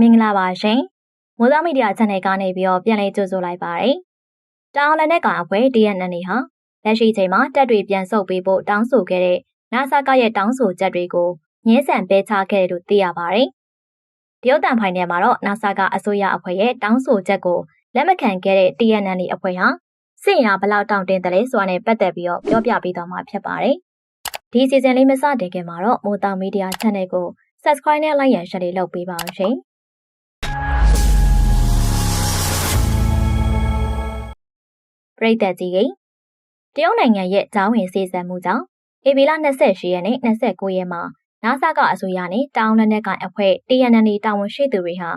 မင်္ဂလာပါရှင်မိုးသားမီဒီယာ channel ကနေပြီးတော့ပြန်လည်ကြိုဆိုလိုက်ပါတယ်တောင်လက်နက်ကောင်အဖွဲ့ DNN ဟာလက်ရှိချိန်မှာတပ်တွေပြန်ဆုတ်ပေးဖို့တောင်းဆိုခဲ့တဲ့ NASA ကရဲ့တောင်းဆိုချက်တွေကိုငင်းဆန်ပေးချခဲ့တယ်လို့သိရပါတယ်တရုတ်တန်ဖိုင်ထဲမှာတော့ NASA ကအစိုးရအဖွဲ့ရဲ့တောင်းဆိုချက်ကိုလက်မခံခဲ့တဲ့ TNN အဖွဲ့ဟာစစ်ရာဘလောက်တောင့်တင်းတယ်လဲဆိုတာနဲ့ပတ်သက်ပြီးတော့ပြောပြပေးသွားမှာဖြစ်ပါတယ်ဒီစီဇန်လေးမစတင်ခင်မှာတော့မိုးသားမီဒီယာ channel ကို subscribe နဲ့ like ရန် share လေးလုပ်ပေးပါအောင်ရှင် ပရိသတ်ကြီးကြီးတရုတ်နိုင်ငံရဲ့ဂျောင်းဝင်စီစံမှုကြောင့်ဧပြီလ28ရက်နဲ့29ရက်မှာ NASA ကအစိုးရနဲ့တောင်လက်နက်ကိုင်အဖွဲ့ TNN တာဝန်ရှိသူတွေဟာ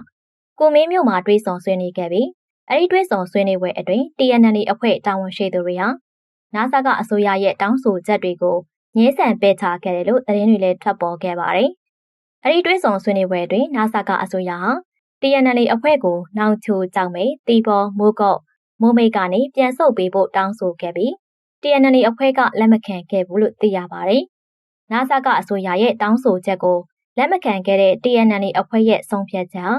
ကိုမင်းမြို့မှာတွေ့ဆုံဆွေးနွေးခဲ့ပြီးအဲဒီတွေ့ဆုံဆွေးနွေးပွဲအတွင်း TNN အဖွဲ့တာဝန်ရှိသူတွေဟာ NASA ကအစိုးရရဲ့တောင်းဆိုချက်တွေကိုငြင်းဆန်ပယ်ချခဲ့တယ်လို့သတင်းတွေလည်းထွက်ပေါ်ခဲ့ပါတယ်။အဲဒီတွေ့ဆုံဆွေးနွေးပွဲအတွင်း NASA ကအစိုးရဟာ TNL အဖွဲ့ကိုနောင်ချိုကြောင့်ပဲတီဘောမိုးကော့ မိုးမိတ်ကနေပြန်ဆုတ်ပေးဖို့တောင်းဆိုခဲ့ပြီး TNL အဖွဲ့ကလက်မခံခဲ့ဘူးလို့သိရပါတယ်။ NASA ကအစိုးရရဲ့တောင်းဆိုချက်ကိုလက်မခံခဲ့တဲ့ TNL အဖွဲ့ရဲ့ဆုံးဖြတ်ချက်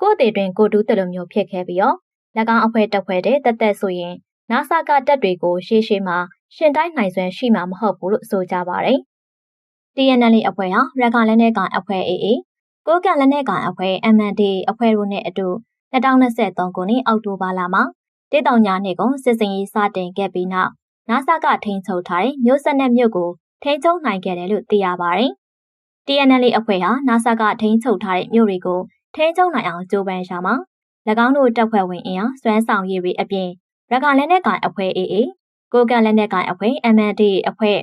ကိုယ့်အသေးတွင်ကိုတူးတလူမျိုးဖြစ်ခဲ့ပြီးတော့၎င်းအဖွဲ့တက်ဖွဲ့တဲ့တက်တက်ဆိုရင် NASA ကတက်တွေကိုရှေးရှေးမှာရှင်တိုင်းနိုင်စွမ်းရှိမှာမဟုတ်ဘူးလို့ဆိုကြပါတယ်။ TNL အဖွဲ့ဟာရခိုင်လက်နက်ကိုင်အဖွဲ့ AA ကိုကန့်လက်နက်ကိုင်အဖွဲ့ MND အဖွဲ့တို့နဲ့အတူ2023ခုနှစ်အောက်တိုဘာလမှာ တေတောင်ညာနှစ်ကစစ်စင်ရေးစတင်ခဲ့ပြီးနောက် NASA ကထိန်းချုပ်ထားတဲ့မြို့ဆက်နဲ့မြို့ကိုထိန်းချုပ်နိုင်ခဲ့တယ်လို့သိရပါတယ်။ TNL အဖွဲ့ဟာ NASA ကထိန်းချုပ်ထားတဲ့မြို့တွေကိုထိန်းချုပ်နိုင်အောင်ကြိုးပမ်းရှာမှာ၎င်းတို့တပ်ဖွဲ့ဝင်အင်အားစွမ်းဆောင်ရည်တွေအပြင်ရခိုင်လက်နက်ကိုင်အဖွဲ့ AA ကိုကန့်လက်နက်ကိုင်အဖွဲ့ MND အဖွဲ့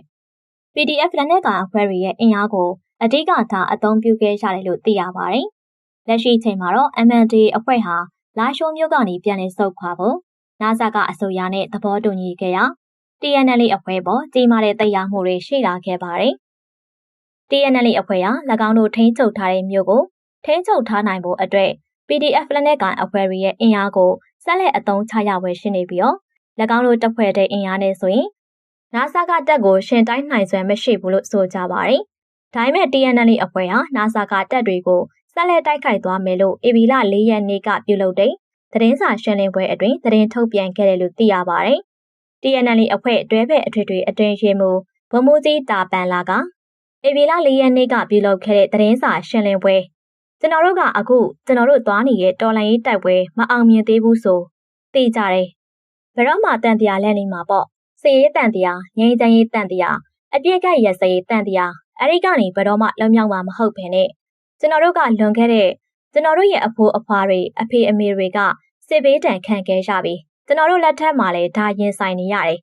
PDF လက်နက်ကိုင်အဖွဲ့တွေရဲ့အင်အားကိုအဓိကထားအသုံးပြုခဲ့ရတယ်လို့သိရပါတယ်။လက်ရှိချိန်မှာတော့ MND အဖွဲ့ဟာလာရှိုးမြို့ကနေပြန်လည်ဆုတ်ခွာဖို့ NASA ကအစိုးရနဲ့သဘောတူညီခဲ့ရာ TNL အဖွဲ့ပေါ်ကြီးမားတဲ့တရားမှုတွေရှိလာခဲ့ပါတယ်။ TNL အဖွဲ့ဟာ၎င်းတို့ထိန်းချုပ်ထားတဲ့မြို့ကိုထိန်းချုပ်ထားနိုင်ဖို့အတွက် PDF လက်နက်ကိုင်အဖွဲ့တွေရဲ့အင်အားကိုဆက်လက်အသုံးချရဝယ်ရှိနေပြီးတော့၎င်းတို့တပ်ဖွဲ့တဲ့အင်အားနဲ့ဆိုရင် NASA ကတပ်ကိုရှင်တိုင်းနိုင်စွမ်းမရှိဘူးလို့ဆိုကြပါတယ်။ဒါပေမဲ့ TNL အဖွဲ့ဟာ NASA ကတပ်တွေကိုဆက်လက်တိုက်ခိုက်သွားမယ်လို့ AB လ၄ရက်နေ့ကပြုလုပ်တဲ့ သတင်းစာရှင်းလင်းပွဲအတွင်းသတင်းထုတ်ပြန်ခဲ့တယ်လို့သိရပါတယ်။ TNL အဖွဲ့တွဲဖက်အထွေထွေအတွင်းရေးမှူးဗမိုးကြီးတာပန်လာက AB လ၄ရက်နေ့ကပြုလုပ်ခဲ့တဲ့သတင်းစာရှင်းလင်းပွဲကျွန်တော်တို့ကအခုကျွန်တော်တို့သွားနေတဲ့တော်လိုင်းရေးတိုက်ပွဲမအောင်မြင်သေးဘူးဆိုသိကြတယ်။ဘယ်တော့မှတန်တရားလက်နေမှာပေါ့။စီရေးတန်တရားငြိမ်းချမ်းရေးတန်တရားအပြည့်ကရစရေးတန်တရားအဲ့ဒီကနေဘယ်တော့မှလွန်မြောက်မှာမဟုတ်ဘဲနဲ့ကျွန်တော်တို့ကလွန်ခဲ့တဲ့ ကျွန်တော်တို့ရဲ့အဖိုးအဖွားတွေအဖေအမေတွေကစစ်ဘေးတံခံခဲ့ကြပြီကျွန်တော်တို့လက်ထက်မှာလည်းဒါရင်ဆိုင်နေရတယ်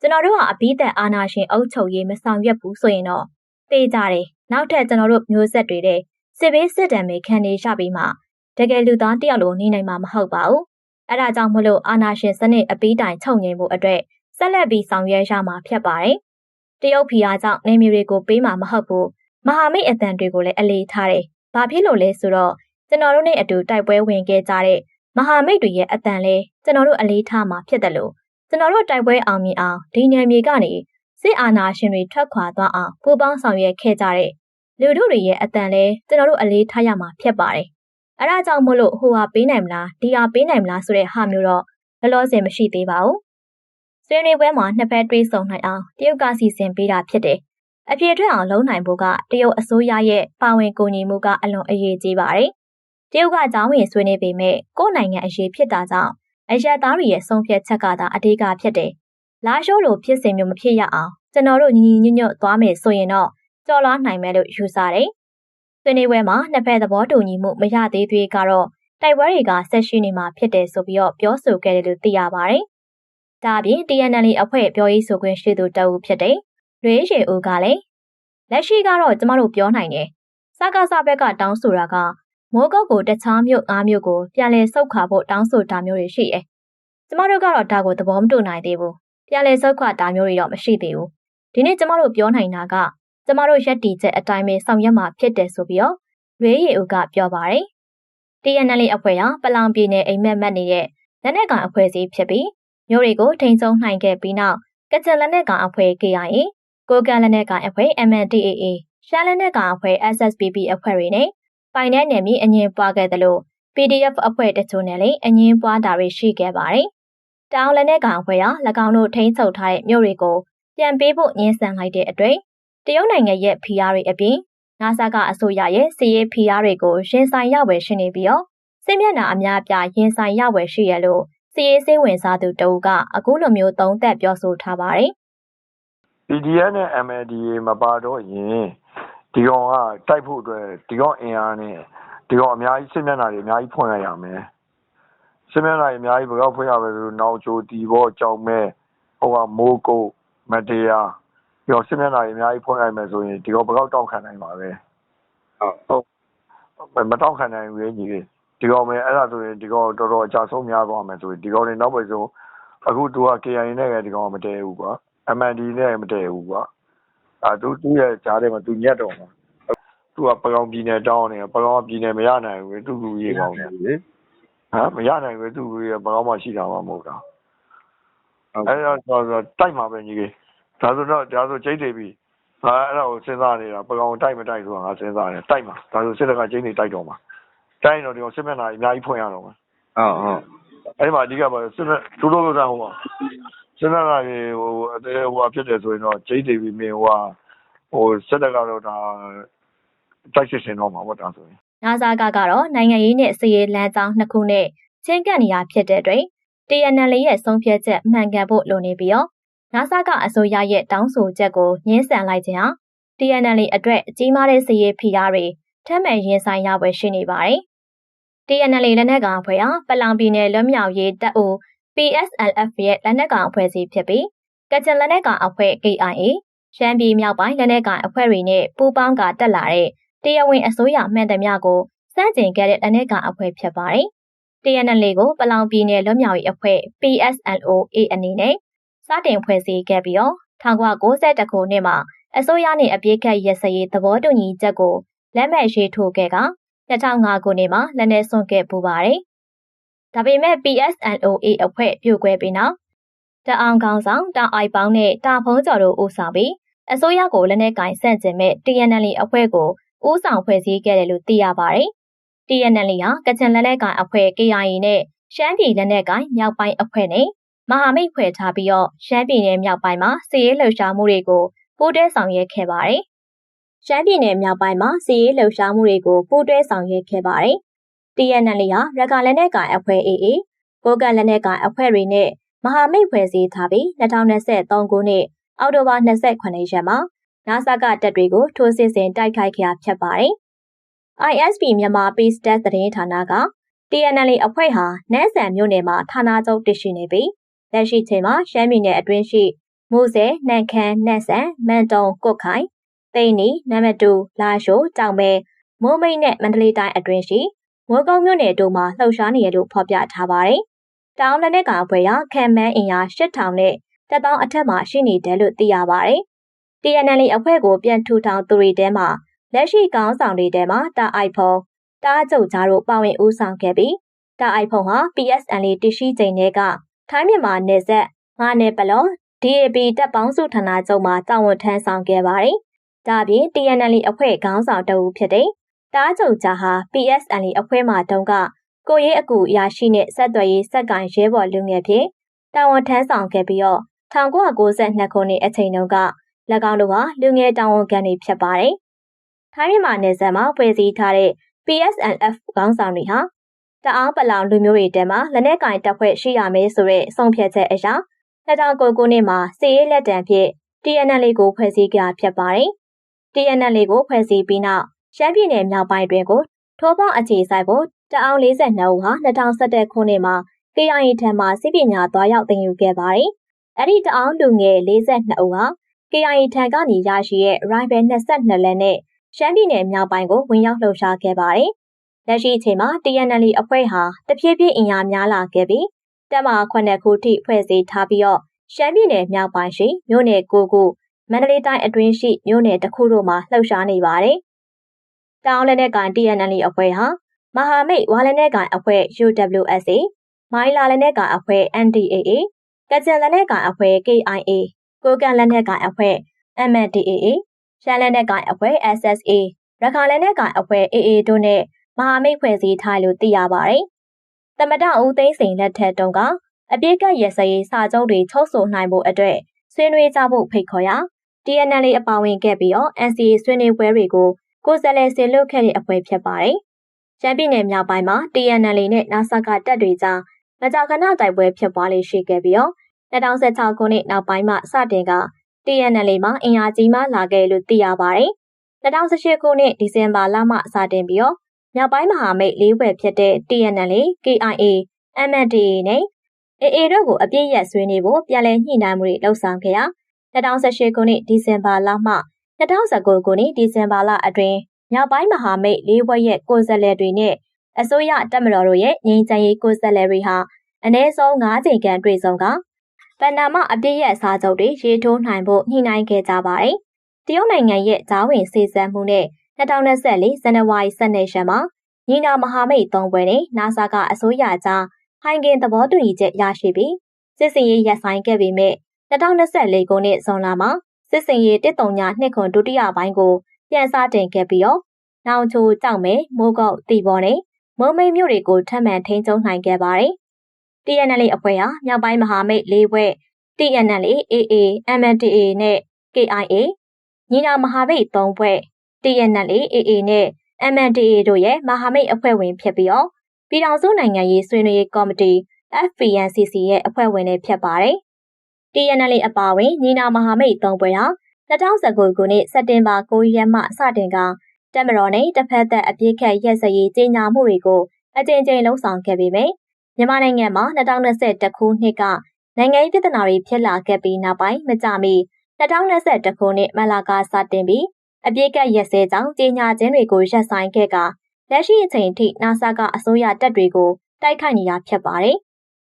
ကျွန်တော်တို့ဟာအပိသက်အာနာရှင်အုပ်ချုပ်ရေးမဆောင်ရွက်ဘူးဆိုရင်တော့သိကြတယ်နောက်ထပ်ကျွန်တော်တို့မျိုးဆက်တွေတဲ့စစ်ဘေးစစ်တမ်းတွေခံနေရပြီးမှတကယ်လူသားတယောက်လိုနေနိုင်မှာမဟုတ်ပါဘူးအဲ့ဒါကြောင့်မလို့အာနာရှင်စနစ်အပိတိုင်ချုပ်ငြိမ်ဖို့အတွက်ဆက်လက်ပြီးဆောင်ရွက်ရမှာဖြစ်ပါတယ်တရုတ်ဖီအားကြောင့်နေမျိုးတွေကိုပေးမှာမဟုတ်ဘူးမဟာမိတ်အတန်တွေကိုလည်းအလေးထားတယ်ဘာဖြစ်လို့လဲဆိုတော့ ကျွန်တော်တို့နဲ့အတူတိုက်ပွဲဝင်ခဲ့ကြတဲ့မဟာမိတ်တွေရဲ့အတန်လဲကျွန်တော်တို့အလေးထားမှာဖြစ်တယ်လို့ကျွန်တော်တို့တိုက်ပွဲအောင်မြင်အောင်ဒီနယ်မြေကနေစစ်အာဏာရှင်တွေထွက်ခွာသွားအောင်ပူးပေါင်းဆောင်ရွက်ခဲ့ကြတဲ့လူတို့တွေရဲ့အတန်လဲကျွန်တော်တို့အလေးထားရမှာဖြစ်ပါတယ်။အဲဒါကြောင့်မို့လို့ဟိုဟာပေးနိုင်မလားဒီဟာပေးနိုင်မလားဆိုတဲ့ဟာမျိုးတော့လောလောဆယ်မရှိသေးပါဘူး။ဆွေးနွေးပွဲမှာနှစ်ဖက်တွေးဆုံနိုင်အောင်တရုတ်ကစီစဉ်ပေးတာဖြစ်တယ်။အပြေထွက်အောင်လုံးနိုင်ဖို့ကတရုတ်အစိုးရရဲ့ပါဝင်ကူညီမှုကအလွန်အရေးကြီးပါတယ်။ တရုတ်ကကြောင်းဝင်ဆွေးနွေးပေမဲ့ကိုယ်နိုင်ငံအရေးဖြစ်တာကြောင့်အရက်သားတွေရဲ့ဆုံးဖြတ်ချက်ကသာအဓိကဖြစ်တယ်။လာရှိုးလိုဖြစ်စဉ်မျိုးမဖြစ်ရအောင်ကျွန်တော်တို့ညီညီညွတ်ညွတ်သွားမယ်ဆိုရင်တော့ကြော်လွားနိုင်မယ်လို့ယူဆတယ်။ဆွေးနွေးပွဲမှာနှစ်ဖက်သဘောတူညီမှုမရသေးသေးကတော့တိုက်ပွဲတွေကဆက်ရှိနေမှာဖြစ်တယ်ဆိုပြီးတော့ပြောဆိုခဲ့တယ်လို့သိရပါတယ်။ဒါအပြင် TNL အဖွဲ့ပြောရေးဆိုခွင့်ရှိသူတအုပ်ဖြစ်တဲ့လွေးရေဦးကလည်းလက်ရှိကတော့ကျမတို့ပြောနိုင်တယ်။စကားစဘက်ကတောင်းဆိုတာက မိုးကုတ်ကိုတခြားမြို့အားမြို့ကိုပြန်လည်ဆုတ်ခွာဖို့တောင်းဆိုတာမျိုးတွေရှိတယ်။ကျမတို့ကတော့ဒါကိုသဘောမတူနိုင်သေးဘူး။ပြန်လည်ဆုတ်ခွာတာမျိုးတွေတော့မရှိသေးဘူး။ဒီနေ့ကျမတို့ပြောနိုင်တာကကျမတို့ရက်တီချက်အတိုင်းပဲဆောင်ရွက်မှာဖြစ်တယ်ဆိုပြီးတော့လွေးရီဦးကပြောပါတယ်။ TNL အဖွဲ့ဟာပလောင်ပြည်နယ်အိမ်မက်မက်နေတဲ့လက်နက်ကောင်အဖွဲ့အစည်းဖြစ်ပြီးမျိုးတွေကိုထိန်းချုပ်နိုင်ခဲ့ပြီးနောက်ကချင်လက်နက်ကောင်အဖွဲ့ KIA ကိုကန်လက်နက်ကောင်အဖွဲ့ MNDAA ရှားလက်နက်ကောင်အဖွဲ့ SSPP အဖွဲ့တွေနဲ့ ပိုင်တဲ့နယ်မြေအငင်းပွားခဲ့သလို PDF အဖွဲ့တချို့နဲ့လည်းအငင်းပွားတာတွေရှိခဲ့ပါတယ်။တောင်လက်နက်ကောင်အဖွဲ့ဟာ၎င်းတို့ထိန်းချုပ်ထားတဲ့မြို့တွေကိုပြန်ပေးဖို့ညှင်းဆန်လိုက်တဲ့အတွက်တရုတ်နိုင်ငံရဲ့ဖိအားတွေအပြင်နာဆာကအစိုးရရဲ့စီးရေးဖိအားတွေကိုရင်ဆိုင်ရဝယ်ရှိနေပြီးတော့စစ်မျက်နှာအများပြရင်ဆိုင်ရဝယ်ရှိရလို့စီးရေးစိတ်ဝင်စားသူတအုပ်ကအခုလိုမျိုးသုံးသက်ပြောဆိုထားပါတယ်။ PDF နဲ့ MLDA မပါတော့ရင် ဒီကောင်ကတိုက်ဖို့အတွက်ဒီကောင်အင်အားနဲ့ဒီကောင်အများကြီးစစ်မျက်နှာတွေအများကြီးဖွင့်ရရမယ်စစ်မျက်နှာတွေအများကြီးဘယ်တော့ဖွင့်ရမလဲဆိုနောက်ချိုတီဘောကြောင်မဲဟိုကမိုးကုတ်မတရားပြီးတော့စစ်မျက်နှာတွေအများကြီးဖွင့်ရမယ်ဆိုရင်ဒီကောင်ဘယ်တော့တောက်ခံနိုင်ပါပဲဟုတ်ဟုတ်မတောက်ခံနိုင်ဘူးညီလေးဒီကောင်ပဲအဲ့ဒါဆိုရင်ဒီကောင်တော်တော်အကြဆုံးများသွားမယ်ဆိုရင်ဒီကောင်တွေနောက်ပဲဆုံးအခုသူက KIA နဲ့လည်းဒီကောင်မတည့်ဘူးကွာ MND နဲ့မတည့်ဘူးကွာ အာသူသူ့ရဲ့ကြားထဲမှာသူညက်တော့မှာသူကပကောင်ပြည်နယ်တောင်းနေပကောင်ပြည်နယ်မရနိုင်ဘူးသူ့လူကြီးကောင်းတယ်လေဟမ်မရနိုင်ဘူးသူ့လူကြီးပကောင်မှရှိတာမှမဟုတ်တာအဲ့ဒါဆိုတော့တိုက်မှာပဲကြီးဒါဆိုတော့ဒါဆိုကျိတ်တယ်ပြီငါအဲ့ဒါကိုစဉ်းစားနေတာပကောင်တိုက်မတိုက်ဆိုတာငါစဉ်းစားနေတိုက်မှာဒါဆိုစစ်တပ်ကကျင်းနေတိုက်တော့မှာတိုင်းတော့ဒီကောင်စစ်မျက်နှာအများကြီးဖွင့်ရတော့မှာဟုတ်ဟုတ်အဲ့မှာအဓိကပါစစ်မျက်သူတို့ကဟို စစ်မျက်နှာတွေဟိုအသေးဟိုဖြစ်တယ်ဆိုရင်တော့ကျိတ်တယ်ပြီမင်းဟိုဟိုစစ်တပ်ကတော့ဒါတိုက်စစ်စင်တော့မှာပေါ့ဒါဆိုရင်နာဇာကကတော့နိုင်ငံရေးနဲ့စီရေးလမ်းကြောင်းနှစ်ခုနဲ့ချင်းကပ်နေရဖြစ်တဲ့အတွက် TNL ရဲ့ဆုံးဖြတ်ချက်မှန်ကန်ဖို့လိုနေပြီးတော့နာဆာကအစိုးရရဲ့တောင်းဆိုချက်ကိုညှင်းဆန်လိုက်ခြင်းဟာ TNL အတွက်အကြီးမားတဲ့စီရေးဖိအားတွေထပ်မံရင်ဆိုင်ရပွဲရှိနေပါတယ်။ TNL လက်နက်ကောင်အဖွဲ့ဟာပလောင်ပြည်နယ်လွတ်မြောက်ရေးတပ်ဦး PSLF ရဲ့လက်နက်ကောင်အဖွဲ့စီဖြစ်ပြီးကချင်လက်နက်ကောင်အဖွဲ့ KIA ရှမ်းပြည်မြောက်ပိုင်းလက်နက်ကောင်အဖွဲ့တွေနဲ့ပူးပေါင်းကတက်လာတဲ့တရားဝင်အစိုးရမှန်သမျှကိုစန့်ကျင်ခဲ့တဲ့လက်နက်ကောင်အဖွဲ့ဖြစ်ပါတယ်။ TNL ကိုပလောင်ပြည်နယ်လွတ်မြောက်ရေးအဖွဲ့ PSLOA အနေနဲ့စတင်ဖွဲ့စည်းခဲ့ပြီးတော့1992ခုနှစ်မှာအစိုးရနဲ့အပြည့်ခတ်ရစရေးသဘောတူညီချက်ကိုလက်မှတ်ရေးထိုးခဲ့က2005ခုနှစ်မှာလက်နက်စွန့်ခဲ့ပူပါတယ်။ ဒါပေမဲ့ PSLOA အဖွဲ့ပြုတ်ခွဲပြီးနောက်တအောင်ကောင်းဆောင်တာအိုက်ပေါင်းနဲ့တာဖုံးကျော်တို့ဦးဆောင်ပြီးအစိုးရကိုလက်နက်ကင်ဆန့်ကျင်မဲ့ TNL အဖွဲ့ကိုဦးဆောင်ဖွဲ့စည်းခဲ့တယ်လို့သိရပါတယ်။ TNL ဟာကချင်လက်နက်ကင်အဖွဲ့ KIA နဲ့ရှမ်းပြည်လက်နက်ကင်မြောက်ပိုင်းအဖွဲ့နဲ့မဟာမိတ်ဖွဲ့ထားပြီးတော့ရှမ်းပြည်နယ်မြောက်ပိုင်းမှာစီးရဲလှုပ်ရှားမှုတွေကိုပူးတွဲဆောင်ရွက်ခဲ့ပါတယ်။ရှမ်းပြည်နယ်မြောက်ပိုင်းမှာစီးရဲလှုပ်ရှားမှုတွေကိုပူးတွဲဆောင်ရွက်ခဲ့ပါတယ်။ TNL ဟာရကလက်နက်ကင်အဖွဲ့ AA ကိုကလက်နက်ကင်အဖွဲ့တွေနဲ့မဟာမိတ်ဖွဲ့စည်းထားပြီး2023ခုနှစ်အောက်တိုဘာ28ရက်မှာနာဆာကတပ်တွေကိုထိုးစစ်ဆင်တိုက်ခိုက်ခဲ့ဖြစ်ပါတယ်။ ISP မြန်မာ Peace Test သတင်းဌာနက TNL အဖွဲ့ဟာနန်းဆန်မြို့နယ်မှာဌာနချုပ်တည်ရှိနေပြီးလက်ရှိချိန်မှာရှမ်းပြည်နယ်အတွင်းရှိမူဆယ်၊နန့်ခမ်း၊နန့်ဆန်၊မန်တုံ၊ကုတ်ခိုင်၊သိန်းနီ၊နမတူ၊လာရှိုး၊တောင်မဲ၊မိုးမိတ်နဲ့မန္တလေးတိုင်းအတွင်းရှိ မိုးကုတ်မြို့နယ်တို့မှာလှုပ်ရှားနေရလို့ဖော်ပြထားပါတယ်။တောင်လက်နက်ကအဖွဲ့ရခံမန်းအင်အား8000နဲ့တက်တောင်းအထက်မှာရှိနေတယ်လို့သိရပါတယ်။ TNL အဖွဲ့ကိုပြန်ထူထောင်သူတွေထဲမှာလက်ရှိကောင်းဆောင်တွေထဲမှာတာအိုက်ဖုံတားကျုပ်ကြားတို့ပါဝင်ဦးဆောင်ခဲ့ပြီးတာအိုက်ဖုံဟာ PSN တရှိချိန်တည်းကထိုင်းမြန်မာနယ်စပ်ငါနယ်ပလော DAB တပ်ပေါင်းစုဌာနချုပ်မှာတာဝန်ထမ်းဆောင်ခဲ့ပါတယ်။ဒါပြင် TNL အဖွဲ့ခေါင်းဆောင်တဦးဖြစ်တဲ့ တားကျုပ်ကြားဟာ PSN အဖွဲ့မှတုန်းကကိုရဲအကူရရှိတဲ့ဆက်သွယ်ရေးစက်ကင်ရဲဘော်လူငယ်ဖြစ်တာဝန်ထမ်းဆောင်ခဲ့ပြီးတော့1992ခုနှစ်အချိန်တုန်းက၎င်းတို့ဟာလူငယ်တာဝန်ခံတွေဖြစ်ပါတယ်။ထိုင်းမြန်မာနယ်စပ်မှာဖွဲ့စည်းထားတဲ့ PSNF ခေါင်းဆောင်တွေဟာတအောင်းပလောင်လူမျိုးတွေတဲမှာလက်နက်ကင်တပ်ဖွဲ့ရှိရမယ်ဆိုတဲ့ဆုံးဖြတ်ချက်အရာ2009ခုနှစ်မှာစီရေးလက်တံဖြင့် TNL ကိုဖွဲ့စည်းကြဖြစ်ပါတယ်။ TNL ကိုဖွဲ့စည်းပြီးနောက် ရှမ်းပြည်နယ်မြောက်ပိုင်းတွင်ကိုထိုးပေါင်းအခြေစိုက်ဖို့တအောင်း42ဦးဟာ2011ခုနှစ်မှာ KIA ထံမှစစ်ပညာသွားရောက်သင်ယူခဲ့ပါတယ်။အဲ့ဒီတအောင်းလူငယ်42ဦးဟာ KIA ထံကနေရရှိတဲ့ Rival 22လက်နဲ့ရှမ်းပြည်နယ်မြောက်ပိုင်းကိုဝင်ရောက်လှုပ်ရှားခဲ့ပါတယ်။လက်ရှိအချိန်မှာ TNL အဖွဲ့ဟာတဖြည်းဖြည်းအင်အားများလာခဲ့ပြီးတက်မ9ခုထိဖွဲ့စည်းထားပြီးတော့ရှမ်းပြည်နယ်မြောက်ပိုင်းရှိမြို့နယ်9ခုမန္တလေးတိုင်းအတွင်းရှိမြို့နယ်တစ်ခုတို့မှာလှုပ်ရှားနေပါတယ်။ တောင်လက်နက်ကန် TNL အဖွဲ့ဟာမဟာမိတ်ဝါလက်နက်ကန်အဖွဲ့ UWSA မိုင်းလာလက်နက်ကန်အဖွဲ့ NDAA ကကြံလက်နက်ကန်အဖွဲ့ KIA ကိုကန်လက်နက်ကန်အဖွဲ့ MNDAA ရှမ်းလက်နက်ကန်အဖွဲ့ SSA ရခိုင်လက်နက်ကိုင်အဖွဲ့ AA တို့နဲ့မဟာမိတ်ဖွဲ့စည်းထားလို့သိရပါတယ်။သမတဦးသိန်းစိန်လက်ထက်တုန်းကအပြစ်ကတ်ရစရေးစာချုပ်တွေချုပ်ဆိုနိုင်ဖို့အတွက်ဆွေးနွေးကြဖို့ဖိတ်ခေါ်ရာ TNL အပါဝင်ခဲ့ပြီးတော့ NCA ဆွေးနွေးပွဲတွေကို ကိုယ်စားလှယ်ဆင်လွတ်ခဲ့တဲ့အဖွဲ့ဖြစ်ပါတယ်။ရှမ်းပြည်နယ်မြောက်ပိုင်းမှာ TNL နဲ့နာဆာကတပ်တွေကြားမကြာခဏတိုက်ပွဲဖြစ်ပွားလေးရှိခဲ့ပြီးတော့2016ခုနှစ်နောက်ပိုင်းမှာစတင်က TNL မှာအင်အားကြီးမှလာခဲ့လို့သိရပါတယ်။2018ခုနှစ်ဒီဇင်ဘာလမှစတင်ပြီးတော့မြောက်ပိုင်းမဟာမိတ်၄ဘွယ်ဖြစ်တဲ့ TNL, KIA, MNDAA နဲ့ AA တို့ကိုအပြည့်ရက်ဆွေးနွေးဖို့ပြန်လည်ညှိနှိုင်းမှုတွေလှုပ်ဆောင်ခဲ့ရာ2018ခုနှစ်ဒီဇင်ဘာလမှ 2019ခုနှစ်ဒီဇင်ဘာလအတွင်းမြောက်ပိုင်းမဟာမိတ်၄ဘွဲ့ရဲ့ကိုယ်စားလှယ်တွေနဲ့အစိုးရတပ်မတော်တို့ရဲ့ငြိမ်းချမ်းရေးကိုယ်စားလှယ်တွေဟာအ ਨੇ ဆုံး၅ချိန်ခန့်တွေ့ဆုံကပန်နာမအပြည့်ရဲ့စာချုပ်တွေရေးထိုးနိုင်ဖို့ညှိနှိုင်းခဲ့ကြပါတယ်။တရုတ်နိုင်ငံရဲ့ဂျားဝင်စေစပ်မှုနဲ့2024ဇန်နဝါရီ12ရက်မှာညီနာမဟာမိတ်၃ဘွဲ့နဲ့နာဆာကအစိုးရကြားဟိုင်ဂင်သဘောတူညီချက်ရရှိပြီးစစ်စင်ရေးရပ်ဆိုင်ခဲ့ပေမဲ့2024ခုနှစ်ဇွန်လမှာ စစ်စင်ရေးတစ်တုံညာနှစ်ခွန်ဒုတိယပိုင်းကိုပြန်စတင်ခဲ့ပြီးတော့နောင်ချိုကြောက်မဲမိုးကုတ်တီဘော်နဲ့မုံမိတ်မြို့တွေကိုထပ်မံထိန်းချုပ်နိုင်ခဲ့ပါတယ်။ TNL အဖွဲ့ဟာမြောက်ပိုင်းမဟာမိတ်၄ဘွဲ့ TNL, AA, MNDAA နဲ့ KIA ညီနာမဟာမိတ်၃ဘွဲ့ TNL, AA နဲ့ MNDAA တို့ရဲ့မဟာမိတ်အဖွဲ့ဝင်ဖြစ်ပြီးတော့ပြည်ထောင်စုနိုင်ငံရေးဆွေးနွေးရေးကော်မတီ FPNCC ရဲ့အဖွဲ့ဝင်တွေဖြစ်ပါတယ်။ TNL အပါအဝင်ညီနာမဟာမိတ်၃ဘွဲ့ဟာ2019ခုနှစ်စက်တင်ဘာ9ရက်မှစတင်ကတက်မတော်နဲ့တစ်ဖက်သက်အပြစ်ခတ်ရက်စရေးကြေညာမှုတွေကိုအကြိမ်ကြိမ်လှုံ့ဆော်ခဲ့ပေမယ့်မြန်မာနိုင်ငံမှာ2021ခုနှစ်ကနိုင်ငံရေးပြဿနာတွေဖြစ်လာခဲ့ပြီးနောက်ပိုင်းမကြမီ2021ခုနှစ်မလာကစတင်ပြီးအပြစ်ကတ်ရက်စဲကြောင့်ကြေညာခြင်းတွေကိုရပ်ဆိုင်းခဲ့ကလက်ရှိအချိန်ထိနာဆာကအစိုးရတပ်တွေကိုတိုက်ခိုက်နေတာဖြစ်ပါတယ်။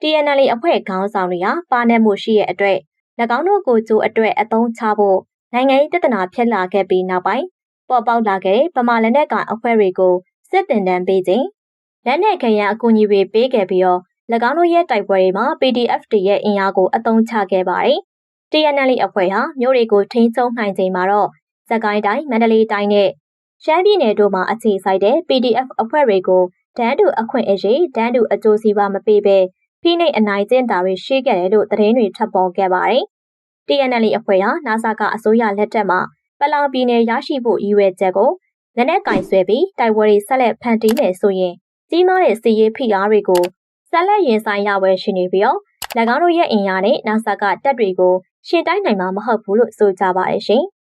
TNL အဖွဲ့ခေါင်းဆောင်တွေဟာပါနယ်မှုရှိတဲ့အတွက်၎င်းတို့ကိုကြိုးအတွက်အသုံးချဖို့နိုင်ငံရေးပြဿနာဖြစ်လာခဲ့ပြီးနောက်ပိုင်းပေါ်ပေါက်လာခဲ့တဲ့ဗမာလက်နက်ကောင်အဖွဲ့တွေကိုစစ်တင်တန်းပေးခြင်းလက်နက်ခဲယံအကူအညီတွေပေးခဲ့ပြီးတော့၎င်းတို့ရဲ့တိုက်ပွဲတွေမှာ PDF တွေရဲ့အင်အားကိုအသုံးချခဲ့ပါတယ်။ TNL အဖွဲ့ဟာမြို့တွေကိုထိန်းချုပ်နိုင်ချိန်မှာတော့စကိုင်းတိုင်းမန္တလေးတိုင်းနဲ့ရှမ်းပြည်နယ်တို့မှာအခြေစိုက်တဲ့ PDF အဖွဲ့တွေကိုတန်းတူအခွင့်အရေးတန်းတူအကျိုးစီးပွားမပေးဘဲ ဖိနှိပ်အနိုင်ကျင့်တာတွေရှိခဲ့တယ်လို့သတင်းတွေထွက်ပေါ်ခဲ့ပါတယ်။ TNL အဖွဲ့ဟာနာဆာကအစိုးရလက်ထက်မှာပလောင်ပြည်နယ်ရရှိဖို့ရည်ရွယ်ချက်ကိုလက်နက်ကင်ဆွဲပြီးတိုက်ပွဲတွေဆက်လက်ဖန်တီးနေဆိုရင်ကြီးမားတဲ့စီးရေးဖိအားတွေကိုဆက်လက်ရင်ဆိုင်ရပွဲရှိနေပြီးတော့၎င်းတို့ရဲ့အင်အားနဲ့နာဆာကတပ်တွေကိုရှင်းတိုင်းနိုင်မှာမဟုတ်ဘူးလို့ဆိုကြပါရဲ့ရှင်။